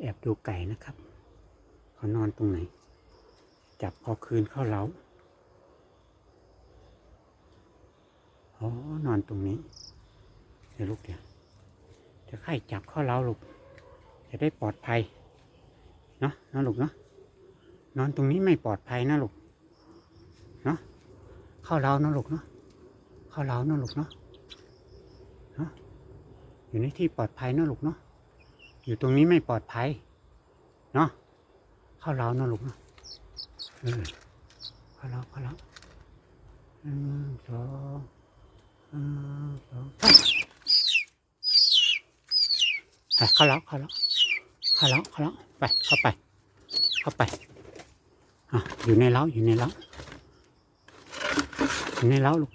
แอบดูไก่นะครับ เขานอนตรงไหน จับพอคืนเข้าเล้าอ๋อนอนตรงนี้เดี๋ยวลูกเดี๋ยวจะไข่จับเข้าเล้าลูก จะได้ปลอดภัย เนาะนาะลูกเนาะ นอนตรงนี้ไม่ปลอดภัยนะลูก เนาะ เข้าเล้านาะลูกเนาะ เข้าเล้านาะลูกเนาะ เนาะ อยู่ในที่ปลอดภัยนาะลูกเนาะ อยู่ตรงนี้ไม่ปลอดภัย เนาะเข้าเล้านาะลูกเนะเออเข้าเล้าเข้าเล้าหนึ่งสองหนึ่งสองเข้าเล้าเข้าเล้าเข้าเล้าเข้าเล้าไปเข้าไป เข้าไปอะอยู่ในเล้าอยู่ในเล้าอยู่ในเล้าลูก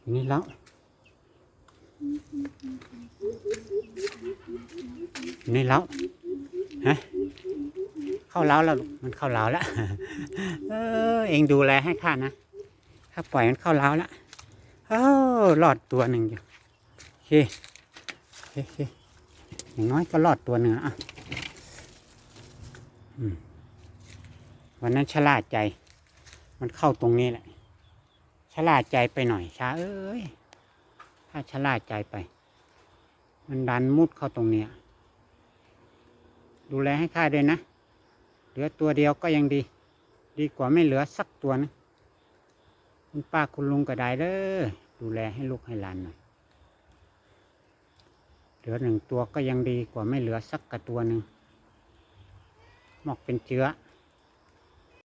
อยู่ในเล้า อยู่ในเล้าฮะเข้าเล้าแล้วมันเข้าเล้าแล้วเออ เองดูแลให้ข้านะถ้าปล่อยมันเข้าเล้าแล้วเออรอดตัวหนึ่งอยู่โอเคโอเคอเคอย่างน้อยก็รอดตัวหนึ่งอะวันนั้นชะล่าใจ มันเข้าตรงนี้แหละชะล่าใจไปหน่อยช้าเอ้ย ถ้าชะล่าใจไป มันดันมุดเข้าตรงเนี้ย ดูแลให้ข้าด้วยนะ เหลือตัวเดียวก็ยังดี ดีกว่าไม่เหลือสักตัวนะ คุณป้าคุณลุงก็ได้เด้อดูแลให้ลูกให้หลานหน่อย เหลือหนึ่งตัวก็ยังดีกว่าไม่เหลือสักกระตัวหนึ่งหมอกเป็นเชื้อ